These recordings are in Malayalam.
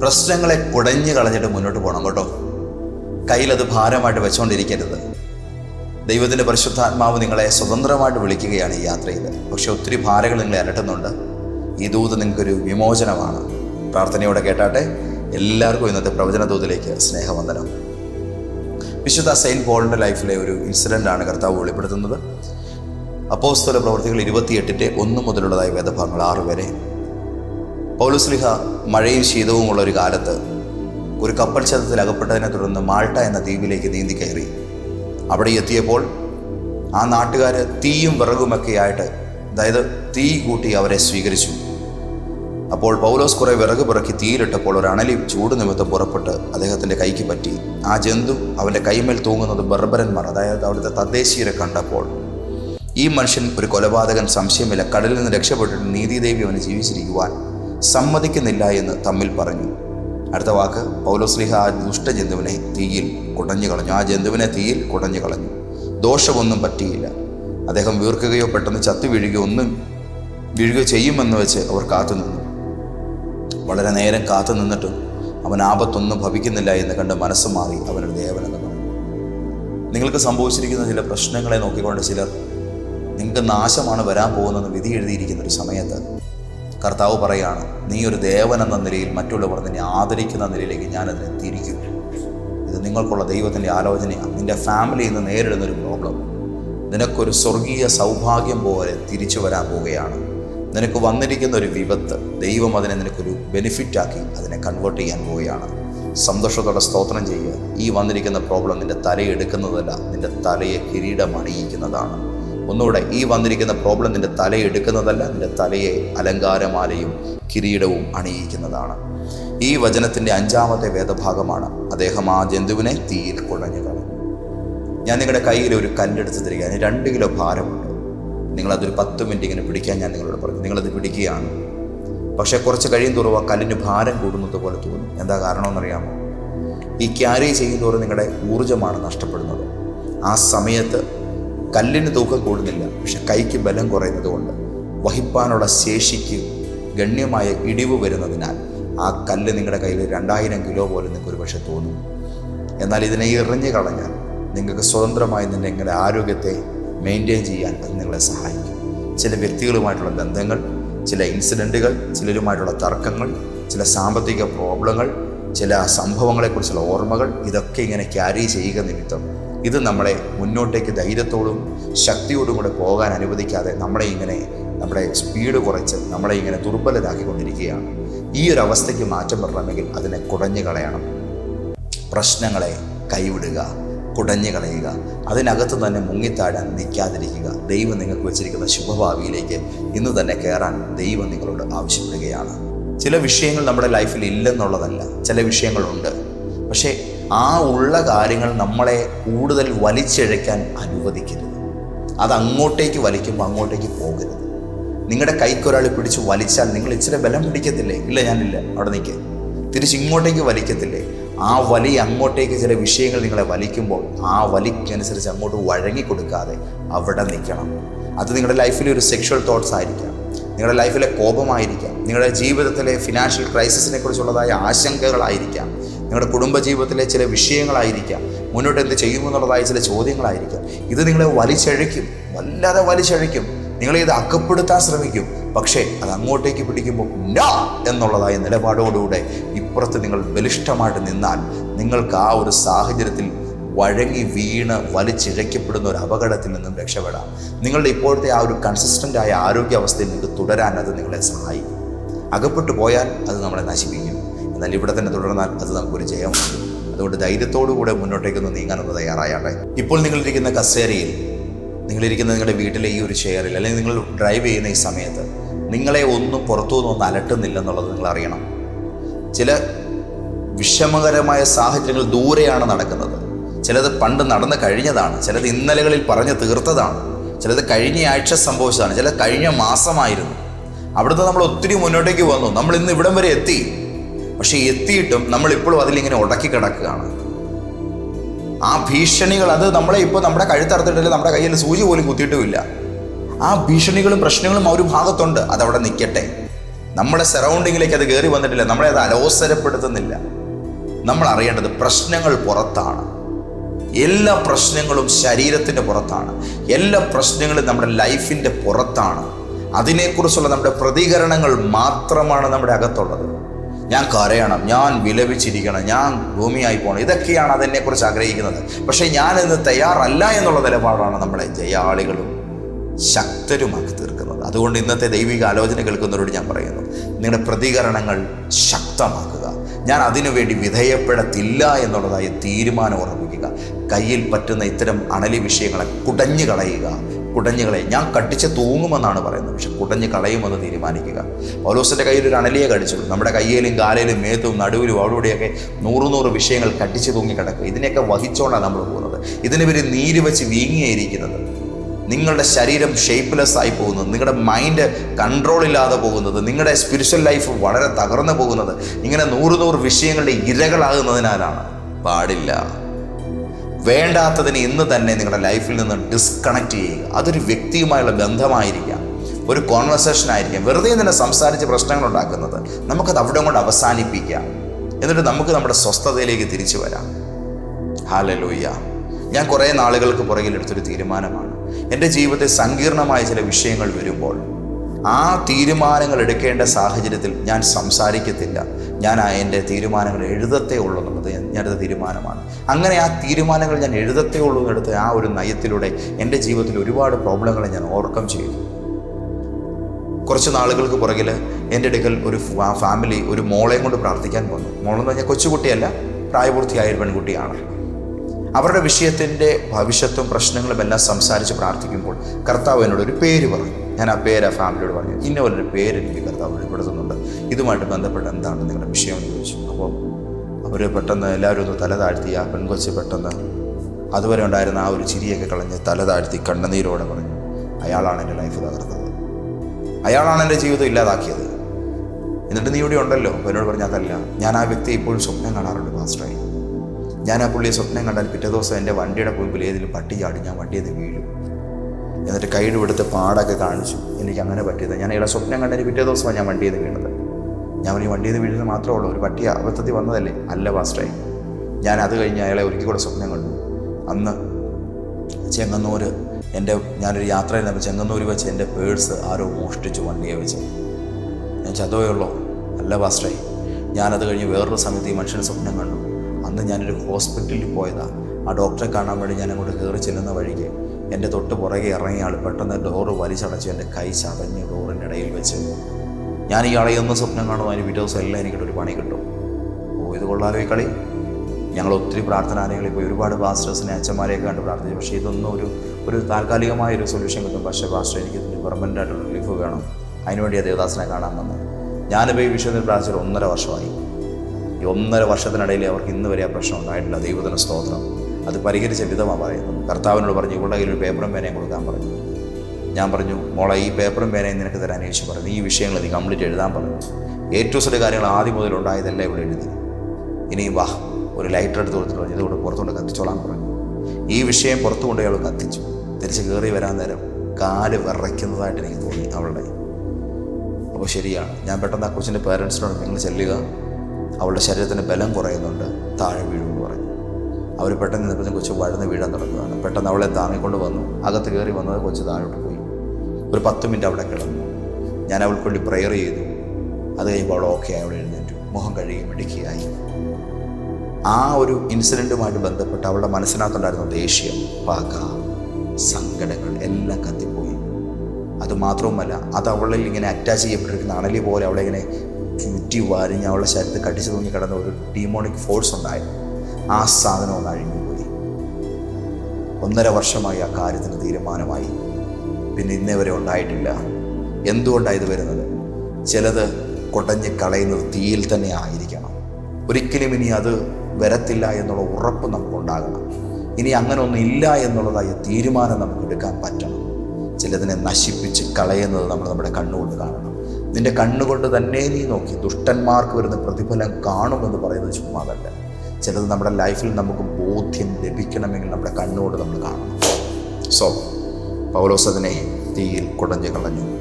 പ്രശ്നങ്ങളെ കുടഞ്ഞു കളഞ്ഞിട്ട് മുന്നോട്ട് പോകണം കേട്ടോ. കയ്യിലത് ഭാരമായിട്ട് വെച്ചുകൊണ്ടിരിക്കരുത് ദൈവത്തിന്റെ പരിശുദ്ധാത്മാവ് നിങ്ങളെ സ്വതന്ത്രമായിട്ട് വിളിക്കുകയാണ് ഈ യാത്രയിൽ. പക്ഷെ ഒത്തിരി ഭാരകൾ നിങ്ങളെ അലട്ടുന്നുണ്ട്. ഈ ദൂത് നിങ്ങൾക്കൊരു വിമോചനമാണ്. പ്രാർത്ഥനയോടെ കേട്ടാട്ടെ. എല്ലാവർക്കും ഇന്നത്തെ പ്രവചന ദൂതിലേക്ക് സ്നേഹവന്ദനം. വിശുദ്ധ സെയിന്റ് പോളിന്റെ ലൈഫിലെ ഒരു ഇൻസിഡന്റ് ആണ് കർത്താവ് വെളിപ്പെടുത്തുന്നത്. അപ്പോസ്തല പ്രവർത്തികൾ ഇരുപത്തിയെട്ടിന്റെ ഒന്ന് മുതലുള്ളതായ വേദഭാഗങ്ങൾ ആറ് വരെ പൗലുസ്ലിഹ മഴയും ശീതവും ഉള്ള ഒരു കാലത്ത് ഒരു കപ്പൽ ചതത്തിൽ അകപ്പെട്ടതിനെ തുടർന്ന് മാൾട്ട എന്ന ദ്വീപിലേക്ക് നീന്തി കയറി. അവിടെ എത്തിയപ്പോൾ ആ നാട്ടുകാർ തീയും വിറകുമൊക്കെ ആയിട്ട് അതായത് തീ കൂട്ടി അവരെ സ്വീകരിച്ചു. അപ്പോൾ പൗലോസ് കുറെ വിറക് പിറക്കി തീയിലിട്ടപ്പോൾ ഒരു അണലി ചൂട് നിമിത്തം പുറപ്പെട്ട് അദ്ദേഹത്തിന്റെ കൈക്ക് പറ്റി. ആ ജന്തു അവന്റെ കൈമേൽ തൂങ്ങുന്നത് ബർബരന്മാർ അതായത് അവിടുത്തെ തദ്ദേശീയരെ കണ്ടപ്പോൾ. ഈ മനുഷ്യൻ ഒരു കൊലപാതകൻ സംശയമില്ല കടലിൽ നിന്ന് രക്ഷപ്പെട്ടിട്ട് നീതിദേവി അവന് ജീവിച്ചിരിക്കുവാൻ സമ്മതിക്കുന്നില്ല എന്ന് തമ്മിൽ പറഞ്ഞു. അടുത്ത വാക്ക് പൗലോസ്ലിഹ ആ ദുഷ്ടജന്തുവിനെ തീയിൽ കുടഞ്ഞു കളഞ്ഞു. ആ ജന്തുവിനെ തീയിൽ കുടഞ്ഞു കളഞ്ഞു. ദോഷമൊന്നും പറ്റിയില്ല. അദ്ദേഹം വീർക്കുകയോ പെട്ടെന്ന് ചത്തു വീഴുകയോ ഒന്നും വീഴുകയോ ചെയ്യുമെന്ന് വെച്ച് അവർ കാത്തുനിന്നു വളരെ നേരം കാത്തു നിന്നിട്ടും അവൻ ആപത്തൊന്നും ഭവിക്കുന്നില്ല എന്ന് കണ്ട് മനസ്സ് മാറി അവനൊരു ദേവനെന്ന് പറഞ്ഞു. നിങ്ങൾക്ക് സംഭവിച്ചിരിക്കുന്ന ചില പ്രശ്നങ്ങളെ നോക്കിക്കൊണ്ട് ചിലർ നിങ്ങൾക്ക് നാശമാണ് വരാൻ പോകുന്നതെന്ന് വിധി എഴുതിയിരിക്കുന്ന ഒരു സമയത്ത് കർത്താവ് പറയാണ് നീ ഒരു ദേവൻ എന്ന നിലയിൽ മറ്റുള്ളവർ നിന്നെ ആദരിക്കുന്ന നിലയിലേക്ക് ഞാനതിനെ തിരിക്കും. ഇത് നിങ്ങൾക്കുള്ള ദൈവത്തിന്റെ ആലോചനയാണ്. നിന്റെ ഫാമിലി ഇന്ന് നേരിടുന്ന ഒരു പ്രോബ്ലം. നിനക്കൊരു സ്വർഗീയ സൗഭാഗ്യം പോലെ തിരിച്ചു വരാൻ പോവുകയാണ്. നിനക്ക് വന്നിരിക്കുന്ന ഒരു വിപത്ത് ദൈവം അതിനെ നിനക്കൊരു ബെനിഫിറ്റാക്കി അതിനെ കൺവേർട്ട് ചെയ്യാൻ പോവുകയാണ്. സന്തോഷത്തോടെ സ്തോത്രം ചെയ്യുക. ഈ വന്നിരിക്കുന്ന പ്രോബ്ലം നിന്റെ തലയെടുക്കുന്നതല്ല നിന്റെ തലയെ കിരീടം അണിയിക്കുന്നതാണ്. ഒന്നുകൂടെ ഈ വന്നിരിക്കുന്ന പ്രോബ്ലം നിന്റെ തലയെടുക്കുന്നതല്ല നിന്റെ തലയെ അലങ്കാരമാലയും കിരീടവും അണിയിക്കുന്നതാണ്. ഈ വചനത്തിന്റെ അഞ്ചാമത്തെ വേദഭാഗമാണ് അദ്ദേഹം ആ ജന്തുവിനെ തീയിൽ കുഴഞ്ഞു കളഞ്ഞു. ഞാൻ നിങ്ങളുടെ കയ്യിൽ ഒരു കല്ലെടുത്ത് തരിക അതിന് രണ്ട് കിലോ ഭാരമുണ്ട്. നിങ്ങളതൊരു പത്ത് മിനിറ്റ് ഇങ്ങനെ പിടിക്കാൻ ഞാൻ നിങ്ങളോട് പറഞ്ഞു. നിങ്ങളത് പിടിക്കുകയാണ്. പക്ഷേ കുറച്ച് കഴിയും തോറും ആ കല്ലിന് ഭാരം കൂടുന്നത് പോലെ തോന്നും. എന്താ കാരണമെന്നറിയാമോ? ഈ ക്യാരി ചെയ്യുന്നതോറും നിങ്ങളുടെ ഊർജമാണ് നഷ്ടപ്പെടുന്നത്. ആ സമയത്ത് കല്ലിന് തൂക്കം കൂടുന്നില്ല. പക്ഷെ കൈക്ക് ബലം കുറയുന്നത് കൊണ്ട് വഹിപ്പാനുള്ള ശേഷിക്ക് ഗണ്യമായ ഇടിവ് വരുന്നതിനാൽ ആ കല്ല് നിങ്ങളുടെ കയ്യിൽ രണ്ടായിരം കിലോ പോലെ നിങ്ങൾക്ക് ഒരു പക്ഷെ തോന്നും. എന്നാൽ ഇതിനെ എറിഞ്ഞു കളഞ്ഞാൽ നിങ്ങൾക്ക് സ്വതന്ത്രമായി നിന്നെ നിങ്ങളുടെ ആരോഗ്യത്തെ മെയിന്റെയിൻ ചെയ്യാൻ അത് നിങ്ങളെ സഹായിക്കും. ചില വ്യക്തികളുമായിട്ടുള്ള ബന്ധങ്ങൾ ചില ഇൻസിഡന്റുകൾ ചിലരുമായിട്ടുള്ള തർക്കങ്ങൾ ചില സാമ്പത്തിക പ്രോബ്ലങ്ങൾ ചില സംഭവങ്ങളെക്കുറിച്ചുള്ള ഓർമ്മകൾ ഇതൊക്കെ ഇങ്ങനെ ക്യാരി ചെയ്യുക നിമിത്തം ഇത് നമ്മളെ മുന്നോട്ടേക്ക് ധൈര്യത്തോടും ശക്തിയോടും കൂടെ പോകാൻ അനുവദിക്കാതെ നമ്മളെ ഇങ്ങനെ നമ്മുടെ സ്പീഡ് കുറച്ച് നമ്മളെ ഇങ്ങനെ ദുർബലരാക്കിക്കൊണ്ടിരിക്കുകയാണ്. ഈ ഒരു അവസ്ഥയ്ക്ക് മാറ്റം വരണമെങ്കിൽ അതിനെ കുടഞ്ഞു കളയണം. പ്രശ്നങ്ങളെ കൈവിടുക കുടഞ്ഞു കളയുക അതിനകത്ത് തന്നെ മുങ്ങിത്താഴാൻ നിൽക്കാതിരിക്കുക. ദൈവം നിങ്ങൾക്ക് വെച്ചിരിക്കുന്ന ശുഭഭാവിയിലേക്ക് ഇന്ന് തന്നെ കയറാൻ ദൈവം നിങ്ങളോട് ആവശ്യപ്പെടുകയാണ്. ചില വിഷയങ്ങൾ നമ്മുടെ ലൈഫിൽ ഇല്ലെന്നുള്ളതല്ല ചില വിഷയങ്ങളുണ്ട്. പക്ഷേ ആ ഉള്ള കാര്യങ്ങൾ നമ്മളെ കൂടുതൽ വലിച്ചിഴയ്ക്കാൻ അനുവദിക്കരുത്. അത് അങ്ങോട്ടേക്ക് വലിക്കുമ്പോൾ അങ്ങോട്ടേക്ക് പോകരുത്. നിങ്ങളുടെ കൈക്കൊരാൾ പിടിച്ച് വലിച്ചാൽ നിങ്ങൾ ഇച്ചിരി ബലം പിടിക്കത്തില്ലേ? ഇല്ല ഞാനില്ല. അവിടെ നിൽക്കുക തിരിച്ച് ഇങ്ങോട്ടേക്ക് വലിക്കത്തില്ലേ? ആ വലി അങ്ങോട്ടേക്ക് ചില വിഷയങ്ങൾ നിങ്ങളെ വലിക്കുമ്പോൾ ആ വലിക്കനുസരിച്ച് അങ്ങോട്ട് വഴങ്ങി കൊടുക്കാതെ അവിടെ നിൽക്കണം അത് നിങ്ങളുടെ ലൈഫിലെ ഒരു സെക്ഷൽ തോട്ട്സ് ആയിരിക്കാം. നിങ്ങളുടെ ലൈഫിലെ കോപമായിരിക്കാം. നിങ്ങളുടെ ജീവിതത്തിലെ ഫിനാൻഷ്യൽ ക്രൈസിസിനെ കുറിച്ചുള്ളതായ ആശങ്കകളായിരിക്കാം. നിങ്ങളുടെ കുടുംബജീവിതത്തിലെ ചില വിഷയങ്ങളായിരിക്കാം. മുന്നോട്ട് എന്ത് ചെയ്യുമെന്നുള്ളതായ ചില ചോദ്യങ്ങളായിരിക്കാം. ഇത് നിങ്ങളെ വലിച്ചഴയ്ക്കും വല്ലാതെ വലിച്ചഴയ്ക്കും നിങ്ങളെ ഇത് അക്കപ്പെടുത്താൻ ശ്രമിക്കും. പക്ഷേ അത് അങ്ങോട്ടേക്ക് പിടിക്കുമ്പോൾ നോ എന്നുള്ളതായ നിലപാടോടുകൂടെ ഇപ്പുറത്ത് നിങ്ങൾ ബലിഷ്ഠമായിട്ട് നിന്നാൽ നിങ്ങൾക്ക് ആ ഒരു സാഹചര്യത്തിൽ വഴങ്ങി വീണ് വലിച്ചിഴയ്ക്കപ്പെടുന്ന ഒരു അപകടത്തിൽ നിന്നും രക്ഷപ്പെടാം. നിങ്ങളുടെ ഇപ്പോഴത്തെ ആ ഒരു കൺസിസ്റ്റന്റ് ആയ ആരോഗ്യാവസ്ഥയിൽ നിങ്ങൾക്ക് തുടരാൻ അത് നിങ്ങളെ സഹായിക്കും. അകപ്പെട്ടു പോയാൽ അത് നമ്മളെ നശിപ്പിക്കും. എന്നാൽ ഇവിടെ തന്നെ തുടർന്നാൽ അത് നമുക്കൊരു ജയമാണ് അതുകൊണ്ട് ധൈര്യത്തോടുകൂടെ മുന്നോട്ടേക്കൊന്ന് നീങ്ങാനൊന്ന് തയ്യാറായാട്ടെ. ഇപ്പോൾ നിങ്ങളിരിക്കുന്ന കസേരയിൽ നിങ്ങളിരിക്കുന്ന നിങ്ങളുടെ വീട്ടിലെ ഈ ഒരു ചെയറിൽ അല്ലെങ്കിൽ നിങ്ങൾ ഡ്രൈവ് ചെയ്യുന്ന ഈ സമയത്ത് നിങ്ങളെ ഒന്നും പുറത്തുനിന്ന് ഒന്നും അലട്ടുന്നില്ലെന്നുള്ളത് നിങ്ങൾ അറിയണം. ചില വിഷമകരമായ സാഹചര്യങ്ങൾ ദൂരെയാണ് നടക്കുന്നത്. ചിലത് പണ്ട് നടന്നു കഴിഞ്ഞതാണ് ചിലത് ഇന്നലകളിൽ പറഞ്ഞു തീർത്തതാണ് ചിലത് കഴിഞ്ഞ ആഴ്ച സംഭവിച്ചതാണ് ചിലത് കഴിഞ്ഞ മാസമായിരുന്നു. അവിടുന്ന് നമ്മൾ ഒത്തിരി മുന്നോട്ടേക്ക് വന്നു. നമ്മൾ ഇന്ന് ഇവിടം വരെ എത്തി. പക്ഷേ എത്തിയിട്ടും നമ്മൾ ഇപ്പോഴും അതിലിങ്ങനെ ഉടക്കി കിടക്കുകയാണ്. ആ ഭീഷണികൾ അത് നമ്മളെ ഇപ്പോൾ നമ്മുടെ കഴുത്തറുത്തിട്ടില്ല നമ്മുടെ കയ്യിൽ സൂചി പോലും കുത്തിയിട്ടുമില്ല. ആ ഭീഷണികളും പ്രശ്നങ്ങളും ആ ഒരു ഭാഗത്തുണ്ട് അതവിടെ നിൽക്കട്ടെ. നമ്മുടെ സറൗണ്ടിങ്ങിലേക്ക് അത് കയറി വന്നിട്ടില്ല നമ്മളെ അത് അലോസരപ്പെടുത്തുന്നില്ല. നമ്മൾ അറിയേണ്ടത് പ്രശ്നങ്ങൾ പുറത്താണ്. എല്ലാ പ്രശ്നങ്ങളും ശരീരത്തിന്റെ പുറത്താണ്. എല്ലാ പ്രശ്നങ്ങളും നമ്മുടെ ലൈഫിന്റെ പുറത്താണ്. അതിനെക്കുറിച്ചുള്ള നമ്മുടെ പ്രതികരണങ്ങൾ മാത്രമാണ് നമ്മുടെ അകത്തുള്ളത്. ഞാൻ കരയണം ഞാൻ വിലപിച്ചിരിക്കണം ഞാൻ ഭൂമിയായി പോകണം. ഇതൊക്കെയാണ് അതിനെക്കുറിച്ച് ആഗ്രഹിക്കുന്നത്. പക്ഷേ ഞാൻ ഇന്ന് തയ്യാറല്ല എന്നുള്ള നിലപാടാണ് നമ്മളെ ജയാളികളും ശക്തരുമാക്കി തീർക്കുന്നത്. അതുകൊണ്ട് ഇന്നത്തെ ദൈവിക ആലോചന കേൾക്കുന്നവരോട് ഞാൻ പറയുന്നു നിങ്ങളുടെ പ്രതികരണങ്ങൾ ശക്തമാക്കുക. ഞാൻ അതിനുവേണ്ടി വിധേയപ്പെടത്തില്ല എന്നുള്ളതായ തീരുമാനം ഉറപ്പിക്കുക. കയ്യിൽ പറ്റുന്ന ഇത്തരം അണലി വിഷയങ്ങളെ കുടഞ്ഞു കളയുക കുടഞ്ഞു കളയും ഞാൻ കടിച്ച് തൂങ്ങുമെന്നാണ് പറയുന്നത്. പക്ഷെ കുടഞ്ഞ് കളയുമെന്ന് തീരുമാനിക്കുക. പൗലോസിന്റെ കയ്യിൽ ഒരു അണലിയെ കടിച്ചു നമ്മുടെ കയ്യിലും കാലയിലും മേത്തും നടുവിലും അവിടെയൊക്കെ നൂറ് നൂറ് വിഷയങ്ങൾ കടിച്ച് തൂങ്ങി കിടക്കും ഇതിനെയൊക്കെ വഹിച്ചുകൊണ്ടാണ് നമ്മൾ പോകുന്നത്. ഇതിന് ഇവർ നീര് വെച്ച് വീങ്ങിയിരിക്കുന്നത്. നിങ്ങളുടെ ശരീരം ഷേപ്പ്ലെസ് ആയി പോകുന്നത്. നിങ്ങളുടെ മൈൻഡ് കൺട്രോൾ ഇല്ലാതെ പോകുന്നത്. നിങ്ങളുടെ സ്പിരിച്വൽ ലൈഫ് വളരെ തകർന്നു പോകുന്നത്. ഇങ്ങനെ നൂറ് നൂറ് വിഷയങ്ങളുടെ ഇരകളാകുന്നതിനാലാണ്. പാടില്ല. വേണ്ടാത്തതിന് ഇന്ന് തന്നെ നിങ്ങളുടെ ലൈഫിൽ നിന്ന് ഡിസ്കണക്ട് ചെയ്യുക. അതൊരു വ്യക്തിയുമായുള്ള ബന്ധമായിരിക്കാം. ഒരു കോൺവെർസേഷൻ ആയിരിക്കാം. വെറുതെ തന്നെ സംസാരിച്ച് പ്രശ്നങ്ങൾ ഉണ്ടാക്കുന്നത്. നമുക്കത് അവിടെ കൊണ്ട് അവസാനിപ്പിക്കാം. എന്നിട്ട് നമുക്ക് നമ്മുടെ സ്വസ്ഥതയിലേക്ക് തിരിച്ചു വരാം. ഹാലലൂയ്യ ഞാൻ കുറേ നാളുകൾക്ക് പുറകിൽ എടുത്തൊരു തീരുമാനമാണ്. എന്റെ ജീവിതത്തെ സങ്കീർണമായ ചില വിഷയങ്ങൾ വരുമ്പോൾ ആ തീരുമാനങ്ങൾ എടുക്കേണ്ട സാഹചര്യത്തിൽ ഞാൻ സംസാരിക്കത്തില്ല. ഞാൻ എന്റെ തീരുമാനങ്ങൾ എഴുതത്തേ ഉള്ളൂ എന്നുള്ളത് ഞാനെടുത്ത തീരുമാനമാണ്. അങ്ങനെ ആ തീരുമാനങ്ങൾ ഞാൻ എഴുതത്തേ ഉള്ളൂ എന്നെടുത്ത് ആ ഒരു നയത്തിലൂടെ എന്റെ ജീവിതത്തിൽ ഒരുപാട് പ്രോബ്ലങ്ങളെ ഞാൻ ഓവർകം ചെയ്തു. കുറച്ച് നാളുകൾക്ക് പുറകിൽ എന്റെ അടുക്കൽ ഒരു ഫാമിലി ഒരു മോളെയും കൊണ്ട് പ്രാർത്ഥിക്കാൻ വന്നു. മോളെന്ന് പറഞ്ഞാൽ കൊച്ചുകുട്ടിയല്ല പ്രായപൂർത്തിയായ ഒരു പെൺകുട്ടിയാണ്. അവരുടെ വിഷയത്തിന്റെ ഭവിഷ്യത്തും പ്രശ്നങ്ങളും എല്ലാം സംസാരിച്ച് പ്രാർത്ഥിക്കുമ്പോൾ കർത്താവ് എന്നോട് ഒരു പേര് പറഞ്ഞു. ഞാൻ ആ പേര് ആ ഫാമിലിയോട് പറഞ്ഞു. ഇന്ന പോലൊരു പേര് എനിക്ക് കർത്താവ് വെളിപ്പെടുത്തുന്നുണ്ട് ഇതുമായിട്ട് ബന്ധപ്പെട്ട് എന്താണ് നിങ്ങളുടെ വിഷയം എന്ന് ചോദിച്ചു. അപ്പോൾ അവർ പെട്ടെന്ന് എല്ലാവരും ഒന്ന് തല താഴ്ത്തി ആ പെൺകൊച്ച് പെട്ടെന്ന് അതുവരെ ഉണ്ടായിരുന്ന ആ ഒരു ചിരിയൊക്കെ കളഞ്ഞ് തല താഴ്ത്തി കണ്ണുനീരോടെ പറഞ്ഞു അയാളാണ് എന്റെ ലൈഫ് തകർത്തത് അയാളാണ് എന്റെ ജീവിതം ഇല്ലാതാക്കിയത്. എന്നിട്ട് നീ ഇവിടെ ഉണ്ടല്ലോ? അപ്പോൾ എന്നോട് പറഞ്ഞാൽ അതല്ല ഞാൻ ആ വ്യക്തി ഇപ്പോഴും സ്വപ്നം കാണാറുണ്ട് മാസ്റ്ററായി ഞാൻ ആ പുള്ളിയെ സ്വപ്നം കണ്ടാൽ പിറ്റേ ദിവസം എന്റെ വണ്ടിയുടെ മുമ്പിൽ ഏതെങ്കിലും പട്ടി ചാടി ഞാൻ വണ്ടിയിൽ നിന്ന് വീഴും. എന്നിട്ട് കൈയുടെ എടുത്ത് പാടൊക്കെ കാണിച്ചു. എനിക്ക് അങ്ങനെ പറ്റിയത്. ഞാൻ ഇവിടെ സ്വപ്നം കണ്ടതിന് പിറ്റേ ദിവസമാണ് ഞാൻ വണ്ടിയിൽ നിന്ന് വീണത്. ഞാൻ ഈ വണ്ടിയിൽ നിന്ന് വീഴുന്നത് മാത്രമേ ഉള്ളൂ. ഒരു പട്ടി അബദ്ധത്തിൽ വന്നതല്ലേ? അല്ല ഫാസ്റ്റായി ഞാൻ അത് കഴിഞ്ഞ് അയാളെ ഒരിക്കൽ കൂടെ സ്വപ്നം കണ്ടു. അന്ന് ചെങ്ങന്നൂർ എന്റെ ഞാനൊരു യാത്രയിൽ നിന്നപ്പോൾ ചെങ്ങന്നൂര് വെച്ച് എന്റെ പേഴ്സ് ആരോ മോഷ്ടിച്ചു വണ്ടിയെ വെച്ച്. ഞാൻ ചതവയുള്ളൂ അല്ല ഫാസ്റ്റായി ഞാനത് കഴിഞ്ഞ് വേറൊരു സമയത്ത് ഈ മനുഷ്യന് സ്വപ്നം കണ്ടു. അന്ന് ഞാനൊരു ഹോസ്പിറ്റലിൽ പോയതാണ് ആ ഡോക്ടറെ കാണാൻ വേണ്ടി ഞാൻ അങ്ങോട്ട് കയറി ചെല്ലുന്ന വഴിക്ക്. എന്റെ തൊട്ട് പുറകെ ഇറങ്ങിയ ആൾ പെട്ടെന്ന് ഡോറ് വലിച്ചടച്ച് എന്റെ കൈ ചതഞ്ഞ് ഡോറിന്റെ ഇടയിൽ വെച്ച് ഞാൻ ഈ ഒന്ന് സ്വപ്നം കാണുമ്പോൾ അതിന് വീഡിയോസ് എല്ലാം എനിക്കിട്ടൊരു പണി കിട്ടും. ഓ കൊള്ളാലോ ഈ കളി. ഞങ്ങൾ ഒത്തിരി പ്രാർത്ഥനാലയങ്ങളിൽ പോയി ഒരുപാട് പാസ്റ്റേഴ്സിനെ അച്ഛന്മാരെയൊക്കെ കണ്ട് പ്രാർത്ഥിച്ചു. പക്ഷേ ഇതൊന്നും ഒരു ഒരു താൽക്കാലികമായ ഒരു സൊല്യൂഷൻ കിട്ടും. പക്ഷേ പാസ്റ്റർ എനിക്ക് ഇതിന് പെർമനന്റ് ആയിട്ടുള്ള റിലീഫ് വേണം. അതിനുവേണ്ടി ആ ദേവദാസനെ കാണാൻ വന്നത് ഞാനിപ്പോൾ ഈ വിഷയത്തിൽ പ്രാർത്ഥിച്ചിട്ട് ഒന്നര വർഷമായി. ഈ ഒന്നര വർഷത്തിനിടയിൽ അവർക്ക് ഇന്ന് വരെ ആ പ്രശ്നം ഉണ്ടായിട്ടില്ല. ദൈവത്തിന് സ്തോത്രം. അത് പരിഹരിച്ച വിധമാണ് പറയുന്നത്. കർത്താവിനോട് പറഞ്ഞു കയ്യിൽ ഒരു പേപ്പറും പേനയും കൊടുക്കാൻ പറഞ്ഞു. ഞാൻ പറഞ്ഞു മോളെ ഈ പേപ്പറും പേനയും നിനക്ക് തരാൻ യേശു പറഞ്ഞു. ഈ വിഷയങ്ങൾ നീ കംപ്ലീറ്റ് എഴുതാൻ പറഞ്ഞു. ഏറ്റവും സെറ്റ് കാര്യങ്ങൾ ആദ്യം മുതൽ ഉണ്ടായതെല്ലാം ഇവിടെ എഴുതി ഇനി വാ ഒരു ലൈറ്റർ എടുത്ത് കൊടുത്തു പറഞ്ഞു ഇതുകൊണ്ട് പുറത്തുകൊണ്ട് കത്തിച്ചോളാൻ പറഞ്ഞു. ഈ വിഷയം പുറത്തു കൊണ്ട് അയാൾ കത്തിച്ചു. തിരിച്ച് കയറി വരാൻ നേരം കാൽ വിറയ്ക്കുന്നതായിട്ട് എനിക്ക് തോന്നി അവളുടെ അപ്പോൾ ശരിയാണ്. ഞാൻ പെട്ടെന്ന് ആ കൊച്ചിന്റെ പേരൻസിനോട് നിങ്ങൾ ചെല്ലുക. അവളുടെ ശരീരത്തിന് ബലം കുറയുന്നുണ്ട്. താഴെ പറഞ്ഞു അവർ പെട്ടെന്ന് നിൽക്കുന്ന കൊച്ചു വഴന്ന് വീഴാൻ തുടങ്ങുകയാണ്. പെട്ടെന്ന് അവളെ താങ്ങിക്കൊണ്ട് വന്നു. അകത്ത് കയറി വന്നത് കൊച്ചു താഴോട്ട് പോയി. ഒരു പത്ത് മിനിറ്റ് അവിടെ കിടന്നു. ഞാൻ അവൾക്ക് വേണ്ടി പ്രെയർ ചെയ്തു. അത് കഴിയുമ്പോൾ അവൾ ഓക്കെ അവിടെ എഴുന്നേറ്റു. മുഖം കഴുകി മിടുക്കിയായി. ആ ഒരു ഇൻസിഡന്റുമായിട്ട് ബന്ധപ്പെട്ട് അവളുടെ മനസ്സിനകത്തുണ്ടായിരുന്ന ദേഷ്യം പക സങ്കടങ്ങൾ എല്ലാം കത്തിപ്പോയി. അത് മാത്രവുമല്ല അത് അവളിൽ ഇങ്ങനെ അറ്റാച്ച് ചെയ്യപ്പെട്ടിരിക്കുന്ന അണലി പോലെ അവളെ ഇങ്ങനെ ചുറ്റി വാരിഞ്ഞ് അവളുടെ ശരീരത്തിൽ കടിച്ചു തൂങ്ങി കിടന്ന ഒരു ഡീമോണിക് ഫോഴ്സ് ഉണ്ടായിരുന്നു. ആ സാധനം ഒന്ന് അഴിഞ്ഞുപോയി ഒന്നര വർഷമായി ആ കാര്യത്തിന് തീരുമാനമായി. പിന്നെ ഇന്നേ വരെ ഉണ്ടായിട്ടില്ല. എന്തുകൊണ്ടാണ് ഇത് വരുന്നത്? ചിലത് കൊടഞ്ഞ് കളയുന്നത് തീയിൽ തന്നെ ആയിരിക്കണം. ഒരിക്കലും ഇനി അത് വരത്തില്ല എന്നുള്ള ഉറപ്പ് നമുക്കുണ്ടാകണം. ഇനി അങ്ങനെ ഒന്നും ഇല്ല എന്നുള്ളതായ തീരുമാനം നമുക്ക് എടുക്കാൻ പറ്റണം. ചിലതിനെ നശിപ്പിച്ച് കളയുന്നത് നമ്മൾ നമ്മുടെ കണ്ണുകൊണ്ട് കാണണം. നിന്റെ കണ്ണുകൊണ്ട് തന്നെ നീ നോക്കി ദുഷ്ടന്മാർക്ക് വരുന്ന പ്രതിഫലം കാണുമെന്ന് പറയുന്നത് ചുമ്മാതല്ല. ചിലത് നമ്മുടെ ലൈഫിൽ നമുക്ക് ബോധ്യം ലഭിക്കണമെങ്കിൽ നമ്മുടെ കണ്ണുകൊണ്ട് നമ്മൾ കാണണം. സോ പൗലോസ് അതിനെ തീയിൽ കുടഞ്ഞു കളഞ്ഞു.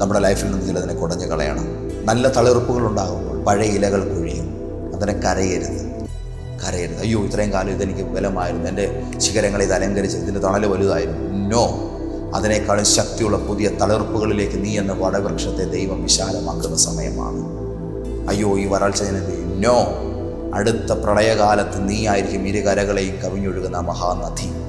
നമ്മുടെ ലൈഫിൽ നിന്ന് ചിലതിനെ കുടഞ്ഞു കളയണം. നല്ല തളിർപ്പുകൾ ഉണ്ടാകുമ്പോൾ പഴയ ഇലകൾ കുഴിയും. അതിനെ കരയരുത്. കരയരുത്. അയ്യോ ഇത്രയും കാലം ഇതെനിക്ക് ബലമായിരുന്നു. എന്റെ ശിഖരങ്ങളെ ഇത് അലങ്കരിച്ച് ഇതിന്റെ തണൽ വലുതായിരുന്നു. നോ അതിനേക്കാളും ശക്തിയുള്ള പുതിയ തളിർപ്പുകളിലേക്ക് നീ എന്ന വടവൃക്ഷത്തെ ദൈവം വിശാലമാക്കുന്ന സമയമാണ്. അയ്യോ ഈ വരൾച്ച ജനതയെ. നോ അടുത്ത പ്രളയകാലത്ത് നീ ആയിരിക്കും ഇരു കരകളെയും കവിഞ്ഞൊഴുകുന്ന മഹാനദി.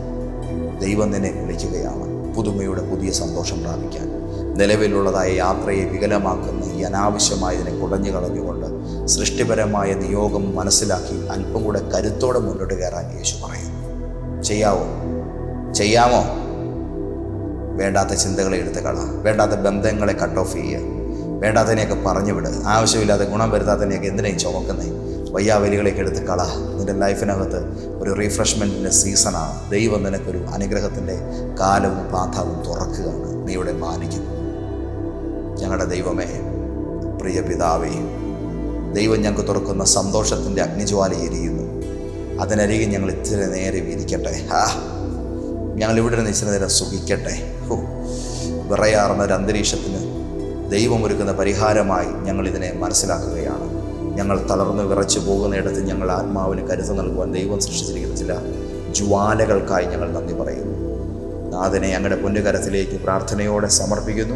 ദൈവം നിന്നെ വിളിക്കുകയാണ്. പുതുമയുടെ പുതിയ സന്തോഷം പ്രാപിക്കാൻ. നിലവിലുള്ളതായ യാത്രയെ വികലമാക്കുന്ന ഈ അനാവശ്യമായതിനെ കുടഞ്ഞു കളഞ്ഞുകൊണ്ട് സൃഷ്ടിപരമായ നിയോഗം മനസ്സിലാക്കി അല്പം കൂടെ കരുത്തോടെ മുന്നോട്ട് കയറാൻ യേശു പറയുന്നു. ചെയ്യാവോ? ചെയ്യാമോ? വേണ്ടാത്ത ചിന്തകളെ എടുത്ത് കള. വേണ്ടാത്ത ബന്ധങ്ങളെ കട്ട് ഓഫ് ചെയ്യുക വേണ്ടാത്തതിനെയൊക്കെ പറഞ്ഞു വിട്. ആവശ്യമില്ലാതെ ഗുണം വരുത്താത്തതിനെയൊക്കെ എന്തിനായി ചുമക്കുന്നേ? വയ്യാവലികളേക്ക് എടുത്ത് കള. നിന്റെ ലൈഫിനകത്ത് ഒരു റീഫ്രഷ്മെന്റിന്റെ സീസണാണ് ദൈവം നിനക്കൊരു അനുഗ്രഹത്തിന്റെ കാലവും പാതാവും തുറക്കുകയാണ്. നീ ഇവിടെ മാനിക്കുന്നു. ഞങ്ങളുടെ ദൈവമേ പ്രിയ പിതാവേ ദൈവം ഞങ്ങൾക്ക് തുറക്കുന്ന സന്തോഷത്തിന്റെ അഗ്നിജ്വാല എരിയുന്നു. അതിനരികെ ഞങ്ങൾ ഇത്തിരി നേരെ ഇരിക്കട്ടെ. ഹാ. ഞങ്ങൾ ഇവിടെ നിന്ന് ഇച്ചിരി നേരം സുഖിക്കട്ടെ. വിറയാറുന്ന ഒരു അന്തരീക്ഷത്തിന് ദൈവമൊരുക്കുന്ന പരിഹാരമായി ഞങ്ങൾ ഇതിനെ മനസ്സിലാക്കുകയാണ്. ഞങ്ങൾ തളർന്ന് വിറച്ചു പോകുന്നിടത്ത് ഞങ്ങൾ ആത്മാവിന് കരുത്ത് നൽകുവാൻ ദൈവം സൃഷ്ടിച്ചിരിക്കുന്ന ചില ജ്വാലകൾക്കായി ഞങ്ങൾ നന്ദി പറയുന്നു. നാഥനെ ഞങ്ങളുടെ പൊന്നുകരത്തിലേക്ക് പ്രാർത്ഥനയോടെ സമർപ്പിക്കുന്നു.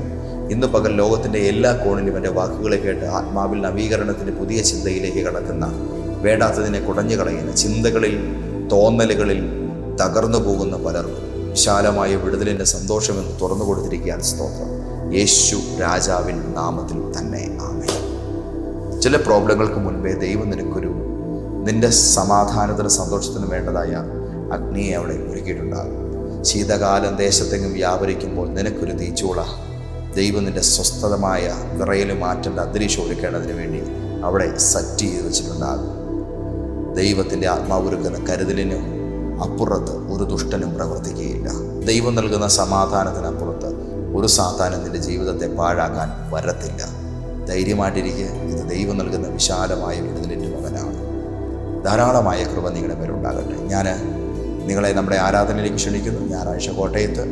ഇന്ന് പകൽ ലോകത്തിന്റെ എല്ലാ കോണിലും എന്റെ വാക്കുകളെ കേട്ട് ആത്മാവിൽ നവീകരണത്തിന്റെ പുതിയ ചിന്തയിലേക്ക് കടക്കുന്ന വേണ്ടാത്തതിനെ കുടഞ്ഞു കളയുന്ന ചിന്തകളിൽ തോന്നലുകളിൽ തകർന്നു പോകുന്ന പലർക്കും വിശാലമായ വിടുതലിന്റെ സന്തോഷമെന്ന് തുറന്നു കൊടുത്തിരിക്കുകയാണ് സ്തോത്രം. യേശു രാജാവിൻ നാമത്തിൽ തന്നെ ആമേ ചില പ്രോബ്ലങ്ങൾക്ക് മുൻപേ ദൈവം നിനക്കൊരു നിന്റെ സമാധാനത്തിന് സന്തോഷത്തിന് വേണ്ടതായ അഗ്നിയെ അവിടെ ഒരുക്കിയിട്ടുണ്ടാകും. ശീതകാലം ദേശത്തെങ്ങും വ്യാപരിക്കുമ്പോൾ നിനക്കൊരു തീച്ചൂള ദൈവം നിന്റെ സ്വസ്ഥതമായ വിറയൽ മാറ്റേണ്ട അന്തരീക്ഷം ഒരുക്കേണ്ടതിന് വേണ്ടി അവിടെ സറ്റ് ചെയ്ത് വെച്ചിട്ടുണ്ടാകും. ദൈവത്തിന്റെ ആത്മാവൊരുക്കുന്ന കരുതലിനും അപ്പുറത്ത് ഒരു ദുഷ്ടനും പ്രവർത്തിക്കുകയില്ല. ദൈവം നൽകുന്ന സമാധാനത്തിനപ്പുറത്ത് ഒരു സാത്താനും നിന്റെ ജീവിതത്തെ പാഴാക്കാൻ വരത്തില്ല. ധൈര്യമായിട്ടിരിക്കുക ഇത് ദൈവം നൽകുന്ന വിശാലമായ വിടുതലിന്റെ മകനാണ്. ധാരാളമായ കൃപ നിങ്ങളുടെ മേലുണ്ടാകട്ടെ ഞാൻ നിങ്ങളെ നമ്മുടെ ആരാധനയിലേക്ക് ക്ഷണിക്കുന്നു. ഞായറാഴ്ച കോട്ടയത്ത്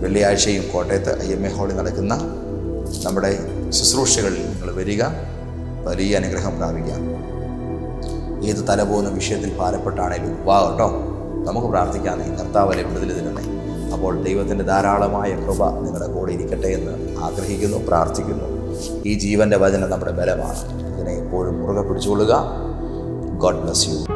വെള്ളിയാഴ്ചയും കോട്ടയത്ത് ഐ എം എ ഹാളിൽ നടക്കുന്ന നമ്മുടെ ശുശ്രൂഷകളിൽ നിങ്ങൾ വരിക. വലിയ അനുഗ്രഹം പ്രാപിക്കാം. ഏത് തല പോകുന്ന വിഷയത്തിൽ ഭാരപ്പെട്ടാണേലും വാ കേട്ടോ. നമുക്ക് പ്രാർത്ഥിക്കാമെന്നേ കർത്താവലെ വിടുതൽ അപ്പോൾ ദൈവത്തിന്റെ ധാരാളമായ കൃപ നിങ്ങളുടെ കൂടെ ഇരിക്കട്ടെ എന്ന് ആഗ്രഹിക്കുന്നു പ്രാർത്ഥിക്കുന്നു. ഈ ജീവന്റെ വചനം നമ്മുടെ ബലമാണ്. ഇതിനെ എപ്പോഴും മുറുകെ പിടിച്ചുകൊള്ളുക. God bless you